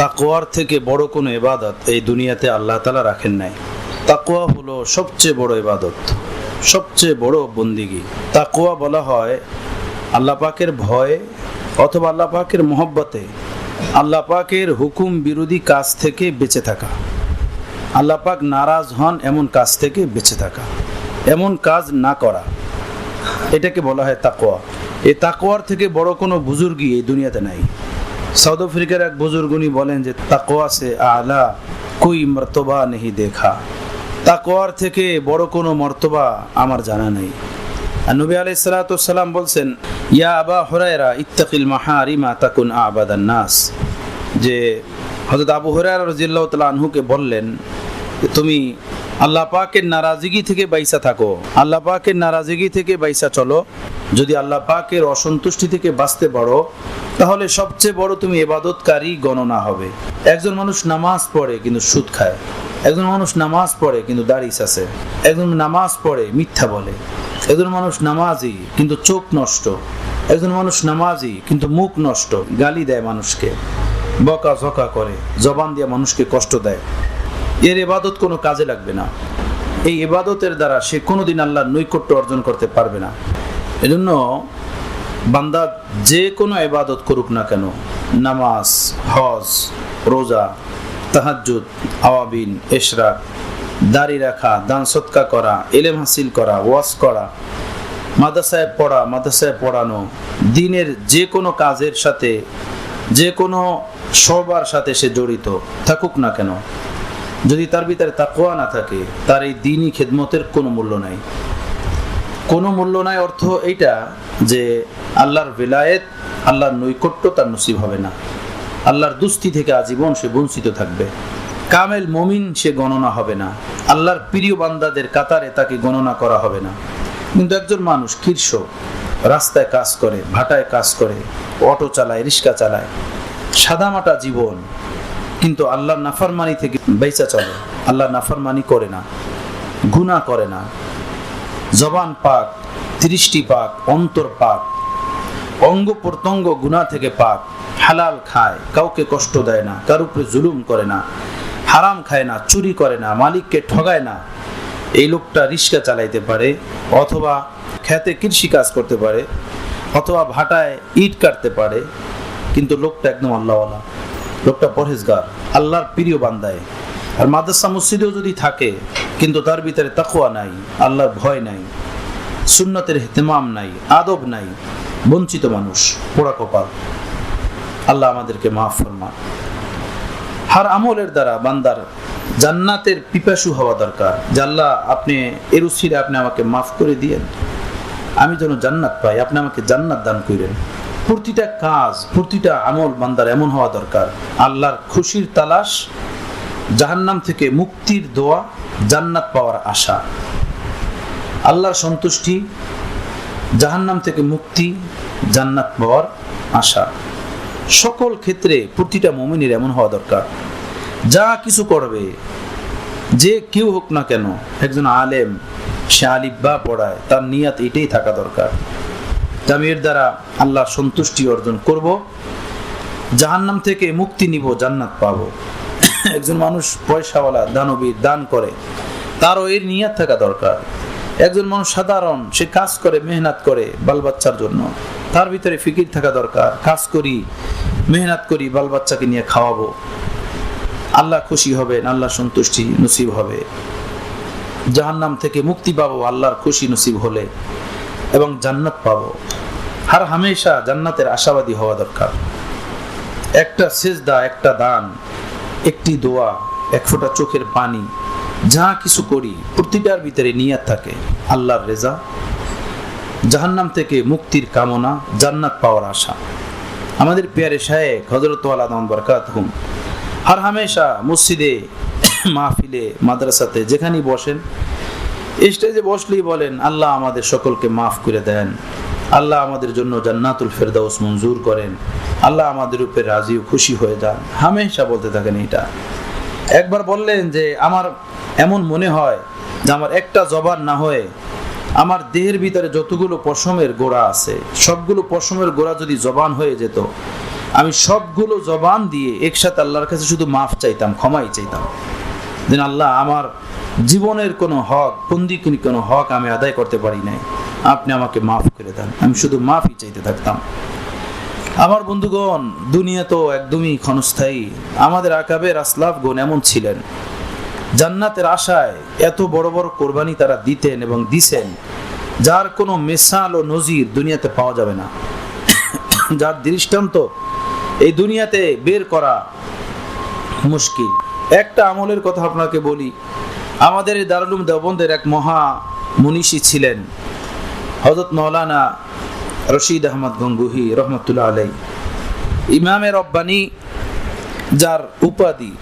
তাকোয়ার থেকে বড় কোনো এবাদত এই দুনিয়াতে আল্লাহ তালা রাখেন নাই। তাকোয়া হলো সবচেয়ে বড় এবাদত সবচেয়ে বড় বন্দিগি। তাকোয়া বলা হয় আল্লাহ পাকের ভয়ে অথবা আল্লাহ পাকের মহব্বতে আল্লাহ পাকের হুকুম বিরোধী কাজ থেকে বেঁচে থাকা। আল্লাহ পাক নারাজ হন এমন কাজ থেকে বেঁচে থাকা, এমন কাজ না করা। এটাকে বলা হয় তাকোয়া এই তাকোয়ার থেকে বড় কোনো বুজুর্গি এই দুনিয়াতে নাই। সাউথ আফ্রিকার এক বুজুর্গনি বলেন যে তাকোয়া সে আলা, কুই মর্তবা নেহি দেখা। তাকোয়ার থেকে বড় কোনো মর্তবা আমার জানা নেই। নবী আলাই সালাতাম বলছেন, ইয়া আবা হরাইরা ইত্তাকিল মাহারিমা তাকুন আবাদান নাস। যে হজরত আবু হরাইরা রাজিল্লাহ তালা আনহুকে বললেন, তুমি আল্লাহ পাকের নারাজিগি থেকে বাইসা থাকো। আল্লাহ পাকের নারাজিগি থেকে বাইসা চলো। যদি আল্লাহ পাকের অসন্তুষ্টি থেকে বাঁচতে পারো, তাহলে সবচেয়ে বড় তুমি এবাদতকারী গণনা হবে। একজন মানুষ নামাজ পড়ে কিন্তু সুদ খায়। একজন মানুষ নামাজ পড়ে কিন্তু দাড়িস আছে। একজন নামাজ পড়ে মিথ্যা বলে। একজন মানুষ নামাজি কিন্তু চোখ নষ্ট। একজন মানুষ নামাজি কিন্তু মুখ নষ্ট। গালি দেয় মানুষকে। বকা ঝকা করে। জবান দিয়ে মানুষকে কষ্ট দেয়। এর এবাদত কোনো কাজে লাগবে না। এই এবাদতের দ্বারা সে কোনোদিন আল্লাহর নৈকট্য অর্জন করতে পারবে না। এজন্য বান্দা যে কোনো এবাদত করুক না কেন, নামাজ, হজ, রোজা তাহাজুদ আওয়াবিন, এশরাক, দাড়ি রাখা, দান সৎকা করা, এলেম হাসিল করা, ওয়াজ করা, মাদ্রাসায় পড়া, মাদ্রাসায় পড়ানো, দিনের যে কোনো কাজের সাথে, যে কোনো সবার সাথে সে জড়িত থাকুক না কেন। যদি তার ভিতরে তাকোয়া না থাকে, তার এই দিনই খেদমতের কোনো মূল্য নাই। কোনো মূল্য নাই অর্থ এইটা যে আল্লাহর বেলায়েত, আল্লাহর নৈকট্য তার নসিব হবে না। আল্লাহর দুস্তি থেকে আজীবন সে বঞ্চিত থাকবে। কামেল মমিন সে গণনা হবে না। আল্লাহর প্রিয় বান্দাদের কাতারে তাকে গণনা করা হবে না। কিন্তু একজন মানুষ কীর্ষ রাস্তায় কাজ করে, ভাটায় কাজ করে, অটো চালায়, রিক্সা চালায়, সাদামাটা জীবন কিন্তু আল্লাহর নাফরমানি থেকে বেচা চলে। আল্লাহ নাফরমানি করে না, গুনাহ করে না। জবান পাক ত্রিশটি পাক, অন্তর পাক, অঙ্গ প্রত্যঙ্গ গুণা থেকে পাক, হালাল খায়, কাউকে কষ্ট দেয় না কার উপরে জুলুম করে না, হারাম খায় না, চুরি করে না, মালিককে ঠগায় না, এই লোকটা রিক্সা চালাইতে পারে অথবা খেতে কৃষি কাজ করতে পারে অথবা ভাটায় ইট কাটতে পারে, কিন্তু লোকটা একদম আল্লাহওয়ালা। লোকটা পরহেজগার, আল্লাহর প্রিয় বান্দায়। আর মাদ্রাসা মসজিদেও যদি থাকে, কিন্তু তার ভিতরে তাকুয়া নাই, আল্লাহর ভয় নাই, সুন্নতের হেতেমাম নাই, আদব নাই, বঞ্চিত মানুষ, পোড়া কপাল। আল্লাহ আমাদেরকে মাফ ফরমা হার আমলের দ্বারা বান্দার জান্নাতের পিপাসু হওয়া দরকার। যে আল্লাহ, আপনি এর উসিলে আপনি আমাকে মাফ করে দিয়েন। আমি যেন জান্নাত পাই, আপনি আমাকে জান্নাত দান করেন। প্রতিটা কাজ, প্রতিটা আমল বান্দার এমন হওয়া দরকার। আল্লাহর খুশির তালাশ, জাহান্নাম থেকে মুক্তির দোয়া, জান্নাত পাওয়ার আশা। আল্লাহর সন্তুষ্টি, জাহান্নাম থেকে মুক্তি, জান্নাত পাওয়ার আশা। সকল ক্ষেত্রে প্রতিটা মমিনের এমন হওয়া দরকার। যা কিছু করবে, যে কেউ হোক না কেন, একজন আলেম, সে আলিব্বা পড়ায়, তার নিয়াত এটাই থাকা দরকার। এর দ্বারা আল্লাহর সন্তুষ্টি অর্জন করব, জাহান্নাম থেকে মুক্তি নিব, জান্নাত পাবো। একজন মানুষ পয়সাওয়ালা, দানবীর, দান করে, তারও এর নিয়াত থাকা দরকার। একজন মানুষ সাধারণ, সে কাজ করে, মেহনত করে বাল বাচ্চার জন্য, তার ভিতরে ফিকির থাকা দরকার। কাজ করি, মেহনত করি বাল বাচ্চাকে নিয়ে খাওয়াবো। আল্লাহ খুশি হবেন, আল্লাহ সন্তুষ্টি নসিব হবে। জাহান্নাম থেকে মুক্তি পাবো, আল্লাহর খুশি নসিব হলে, এবং জান্নাত পাবো। হার হামেশা জান্নাতের আশাবাদী হওয়া দরকার। একটা সেজদা, একটা দান, একটি দোয়া, এক ফোঁটা চোখের পানি, যা কিছু করি, প্রতিটার ভিতরে নিয়াত থাকে, আল্লাহর রেজা, জাহান্নাম থেকে মুক্তির কামনা, জান্নাত পাওয়ার আশা। আমাদের পেয়ারে শায়েক হজরত আলাদম বরকাত হুম। আর হামেশা মসজিদে, মাহফিলে, মাদ্রাসাতে যেখানেই বসেন, স্টেজে বসলেই বলেন, আল্লাহ আমাদের সকলকে মাফ করে দেন। আল্লাহ আমাদের জন্য জান্নাতুল ফেরদাউস মঞ্জুর করেন। আল্লাহ আমাদের উপরে রাজি ও খুশি হয়ে যান। হামেশা বলতে থাকেন এটা একবার বললেন যে, আমার এমন মনে হয় যে, আমার একটা জবান না হয়ে আমার দেহের ভিতরে যতগুলো পশমের গোড়া আছে, সবগুলো পশমের গোড়া যদি জবান হয়ে যেত, আমি সবগুলো জবান দিয়ে একসাথে আল্লাহর কাছে শুধু মাফ চাইতাম, ক্ষমাই চাইতাম। যেন আল্লাহ আমার জীবনের কোনো হক বন্দি কোনো হক আমি আদায় করতে পারি নাই। আপনি আমাকে মাফ করে দেন। আমি শুধু মাফই চাইতে থাকতাম। আমার বন্ধুগণ, দুনিয়া তো একদমই ক্ষণস্থায়ী। আমাদের আকাবের আসলাফগণ এমন ছিলেন। জান্নাতের আশায় এত বড় বড় কোরবানি তারা দিতেন এবং দিছেন, যার কোনো মেসাল ও নজির দুনিয়াতে পাওয়া যাবে না। যার দৃষ্টান্ত এই দুনিয়াতে বের করা মুশকিল। একটা আমলের কথা আপনাকে বলি। আমাদের এই দারুলুম দেওবন্দের এক মহা মনীষী ছিলেন। হজরত মৌলানা রশিদ আহমদ গঙ্গুহি রহমতুল্লাহ আলাই ইমামের রব্বানি, যার উপাধি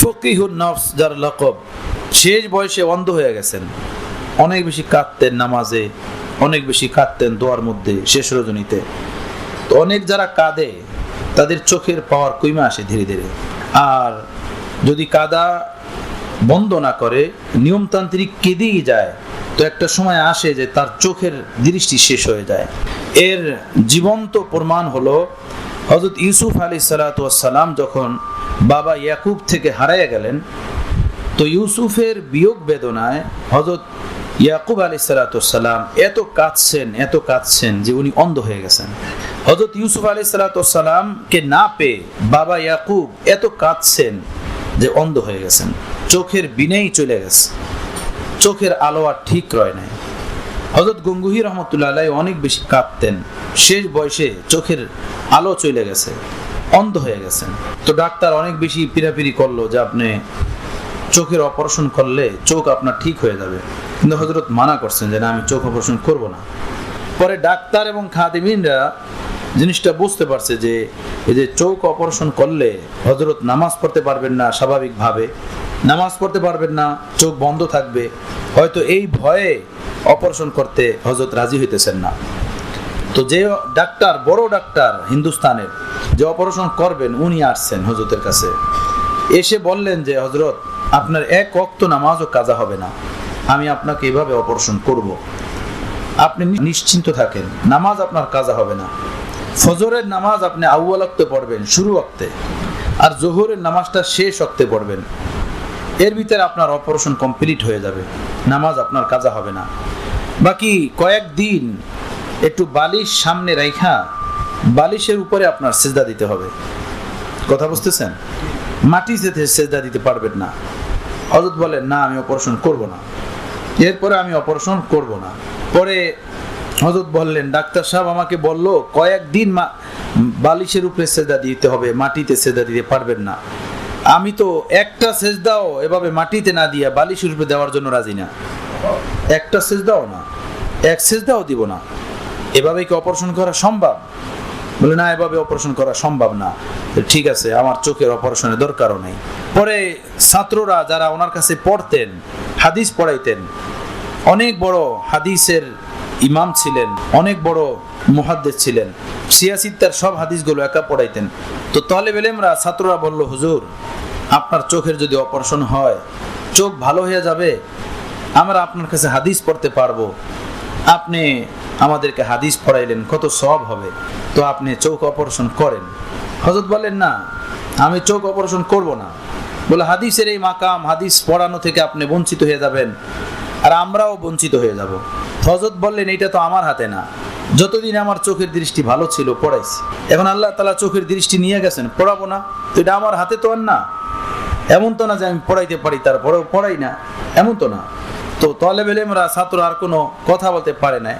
ফকিহুর নফস যার লকব, শেষ বয়সে অন্ধ হয়ে গেছেন। অনেক বেশি কাঁদতেন নামাজে, অনেক বেশি কাঁদতেন দোয়ার মধ্যে, শেষ রজনীতে। তো অনেক যারা কাঁদে, তাদের চোখের পাওয়ার কইমা আসে ধীরে ধীরে। আর যদি কাদা বন্ধ না করে, নিয়মতান্ত্রিক কেঁদেই যায় তো একটা সময় আসে যে তার চোখের দৃষ্টি শেষ হয়ে যায়। এর জীবন্ত প্রমাণ হলো হজরত ইউসুফ আলী সালাতাম যখন বাবা ইয়াকুব থেকে হারাইয়া গেলেন, তো ইউসুফের বিয়োগ বেদনায় হজরত ইয়াকুব আলী সালাতাম এত কাঁদছেন এত কাঁদছেন যে উনি অন্ধ হয়ে গেছেন। হজরত ইউসুফ আলী সালাতামকে না পেয়ে বাবা ইয়াকুব এত কাঁদছেন যে অন্ধ হয়ে গেছেন। চোখের বিনেই চলে গেছে। চোখের আলো আর ঠিক রয় নাই। হজরত গঙ্গুহি রহমতুল্লাহ অনেক বেশি কাঁদতেন শেষ বয়সে চোখের আলো চলে গেছে, অন্ধ হয়ে গেছেন। তো ডাক্তার অনেক বেশি পিরাপিরি করল যে আপনি চোখের অপারেশন করলে চোখ আপনার ঠিক হয়ে যাবে। কিন্তু হজরত মানা করছেন যে না, আমি চোখ অপারেশন করব না। পরে ডাক্তার এবং খাদিমিনরা জিনিসটা বুঝতে পারছে যে, এই যে চোখ অপারেশন করলে হজরত নামাজ পড়তে পারবেন না স্বাভাবিকভাবে। নামাজ পড়তে পারবেন না, চোখ বন্ধ থাকবে। হয়তো এই ভয়ে অপারেশন করতে হজরত রাজি হইতেছেন না। তো যে ডাক্তার, বড় ডাক্তার হিন্দুস্তানের, যে অপারেশন করবেন, উনি আসছেন হজরতের কাছে। এসে বললেন যে হজরত আপনার এক অক্ত নামাজও কাজা হবে না। আমি আপনাকে এভাবে অপারেশন করব। আপনি নিশ্চিন্ত থাকেন, নামাজ আপনার কাজা হবে না। ফজরের নামাজ আপনি আউ্য়াল পড়বেন, শুরু অক্তে আর জোহরের নামাজটা শেষ অক্তে পড়বেন। এর ভিতরে আপনার অপারেশন কমপ্লিট হয়ে যাবে। নামাজ আপনার কাজা হবে না। বাকি কয়েকদিন একটু বালিশ সামনে রাইখা, বালিশের উপরে আপনার সেজদা দিতে হবে। কথা বুঝতেছেন? মাটি যেতে সেজদা দিতে পারবেন না। হজরত বলেন না, আমি অপারেশন করব না। এরপরে আমি অপারেশন করব না। পরে হজরত বললেন, ডাক্তার সাহেব আমাকে বলল কয়েকদিন বালিশের উপরে সেজদা দিতে হবে, মাটিতে সেজদা দিতে পারবেন না। আমি তো একটা সেজদাও এভাবে মাটিতে না দিয়া বালিশের উপরে দেওয়ার জন্য রাজি না। একটা সেজদাও না। এক সেজদাও দিব না। এভাবে কি অপারেশন করা সম্ভব? বলে, না, এভাবে অপারেশন করা সম্ভব না। ঠিক আছে, আমার চোখের অপারেশনের দরকারও নেই। পরে ছাত্ররা যারা ওনার কাছে পড়তেন, হাদিস পড়াইতেন, অনেক বড় হাদিসের ইমাম ছিলেন, অনেক বড় মুহাদ্দেস ছিলেন। সিয়াসিত্তার সব হাদিসগুলো একা পড়াইতেন। তো তলে বেলেমরা ছাত্ররা বলল, হুজুর, আপনার চোখের যদি অপারেশন হয়, চোখ ভালো হয়ে যাবে, আমরা আপনার কাছে হাদিস পড়তে পারব। আপনি আমাদেরকে হাদিস পড়াইলেন, কত সব হবে। তো আপনি চোখ অপারেশন করেন। হজরত বলেন না, আমি চোখ অপারেশন করব না। বলে, হাদিসের এই মাকাম, হাদিস পড়ানো থেকে আপনি বঞ্চিত হয়ে যাবেন, আর আমরাও বঞ্চিত হয়ে যাব। হজরত বললেন এটা তো আমার হাতে না। যতদিন আমার চোখের দৃষ্টি ভালো ছিল, পড়াইছি। এখন আল্লাহ তালা চোখের দৃষ্টি নিয়ে গেছেন, পড়াবো না। তো এটা আমার হাতে তো আর না। এমন তো না যে আমি পড়াইতে পারি, তারপরেও পড়াই না। এমন তো না। তো তলে বেলেমরা ছাত্র আর কোনো কথা বলতে পারে না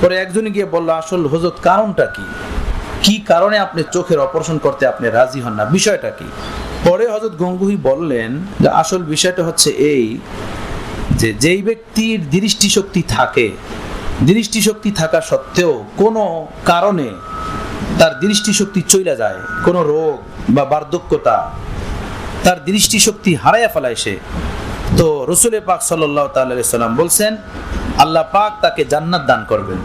পরে একজনই গিয়ে বলল, আসল হজরত কারণটা কি? কি কারণে আপনি চোখের অপারেশন করতে আপনি রাজি হন না? বিষয়টা কি? পরে হজরত গঙ্গুহি বললেন, যে আসল বিষয়টা হচ্ছে এই যে, যেই ব্যক্তির দৃষ্টিশক্তি থাকে দৃষ্টিশক্তি থাকা সত্ত্বেও কোনো কারণে তার দৃষ্টিশক্তি চলে যায়, কোনো রোগ বা বার্ধক্যতা, তার দৃষ্টিশক্তি হারাইয়া ফেলায় সে। তো রসুল পাক সাল্লাহ সাল্লাম বলছেন, আল্লাহ পাক তাকে জান্নাত দান করবেন।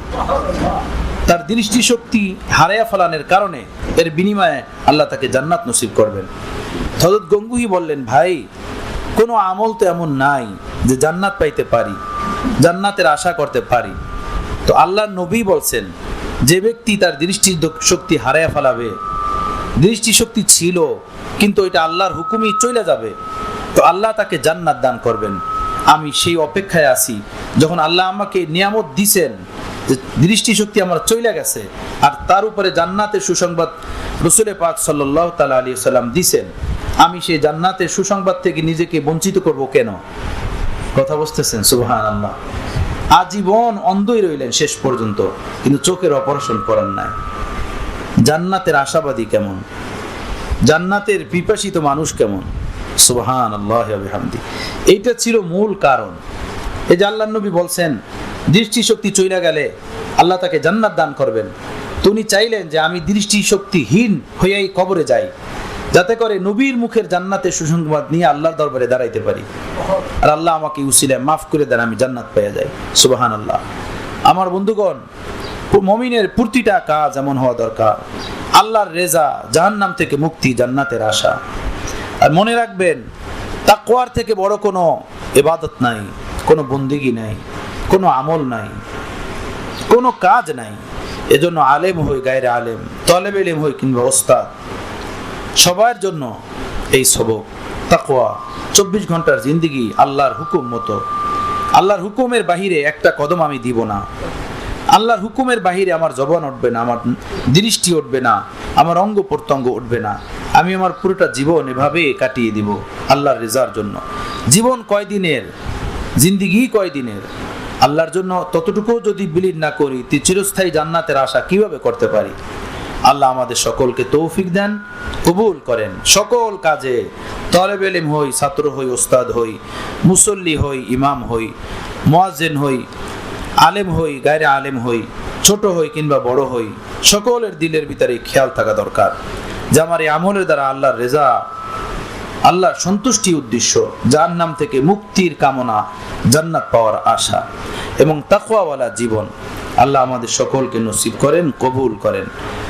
তার দৃষ্টিশক্তি হারাইয়া ফেলানোর কারণে এর বিনিময়ে আল্লাহ তাকে জান্নাত নসিব করবেন। হজরত গঙ্গুহি বললেন, ভাই, কোনো আমল তো এমন নাই যে জান্নাত পাইতে পারি, জান্নাতের আশা করতে পারি। তো আল্লাহ নবী বলছেন, যে ব্যক্তি তার দৃষ্টি শক্তি হারাইয়া ফেলাবে দৃষ্টিশক্তি ছিল, কিন্তু এটা আল্লাহর হুকুমই চলে যাবে, তো আল্লাহ তাকে জান্নাত দান করবেন। আমি সেই অপেক্ষায় আছি, যখন আল্লাহ আমাকে নিয়ামত দিছেন দৃষ্টিশক্তি আমার চলে গেছে, আর তার উপরে জান্নাতের সুসংবাদ রসুলে পাক সাল্লাহ তালা আলী সাল্লাম দিছেন, আমি সেই জান্নাতের সুসংবাদ থেকে নিজেকে বঞ্চিত করব কেন? কথা বুঝতেছেন সুবহান আল্লাহ আজীবন অন্ধই রইলেন শেষ পর্যন্ত, কিন্তু চোখের অপারেশন করার নাই। জান্নাতের আশাবাদী কেমন? জান্নাতের পিপাসিত মানুষ কেমন? সুবহান আল্লাহ এইটা ছিল মূল কারণ। এই যে আল্লাহ নবী বলছেন, দৃষ্টিশক্তি চইলা গেলে আল্লাহ তাকে জান্নাত দান করবেন। তো উনি চাইলেন যে আমি দৃষ্টিশক্তিহীন হইয়াই কবরে যাই। যাতে করে নবীর মুখের জান্নাতে সুসংবাদ নিয়ে আল্লাহর দরবারে দাঁড়াইতে পারি। আর আল্লাহ আমাকে উসিলায় মাফ করে দেন, আমি জান্নাত পেয়ে যাই। সুবাহান আল্লাহ আমার বন্ধুগণ মমিনের প্রতিটা কাজ এমন হওয়া দরকার। আল্লাহর রেজা জাহান্নাম থেকে মুক্তি জান্নাতের আশা। আর মনে রাখবেন, তাকওয়ার থেকে বড় কোনো এবাদত নাই, কোনো বন্দিগি নাই, কোনো আমল নাই, কোনো কাজ নাই। এজন্য আলেম হই, গায়ের আলেম, তলেব এলেম হই কিংবা ওস্তাদ। সবার জন্য এই সবক, তাকওয়া, চব্বিশ ঘণ্টার জিন্দিগি আল্লাহর হুকুম মতো। আল্লাহর হুকুমের বাহিরে একটা কদম আমি দিব না। আল্লাহর হুকুমের বাহিরে আমার জবান উঠবে না, আমার দৃষ্টি উঠবে না, আমার অঙ্গ প্রত্যঙ্গ উঠবে না। আমি আমার পুরোটা জীবন এভাবে কাটিয়ে দিব আল্লাহর রেজার জন্য। জীবন কয়দিনের? জিন্দিগি কয়দিনের? আল্লাহর জন্য ততটুকু যদি বিলীন না করি চিরস্থায়ী জান্নাতের আশা কীভাবে করতে পারি? আল্লাহ আমাদের সকলকে তৌফিক দেন, কবুল করেন। সকল কাজে তলেব এলিম হই, ছাত্র হই, ওস্তাদ হই, মুসল্লি হই, ইমাম হই মোয়াজেন হই, আলেম হই, গায়রে আলেম হই, ছোট হই কিংবা বড় হই, সকলের দিলের ভিতরে খেয়াল থাকা দরকার। যে আমার এই আমলের দ্বারা আল্লাহর রেজা, আল্লাহর সন্তুষ্টি উদ্দেশ্য যার নাম থেকে মুক্তির কামনা, জান্নাত পাওয়ার আশা এবং তাকওয়াওয়ালা জীবন আল্লাহ আমাদের সকলকে নসিব করেন, কবুল করেন।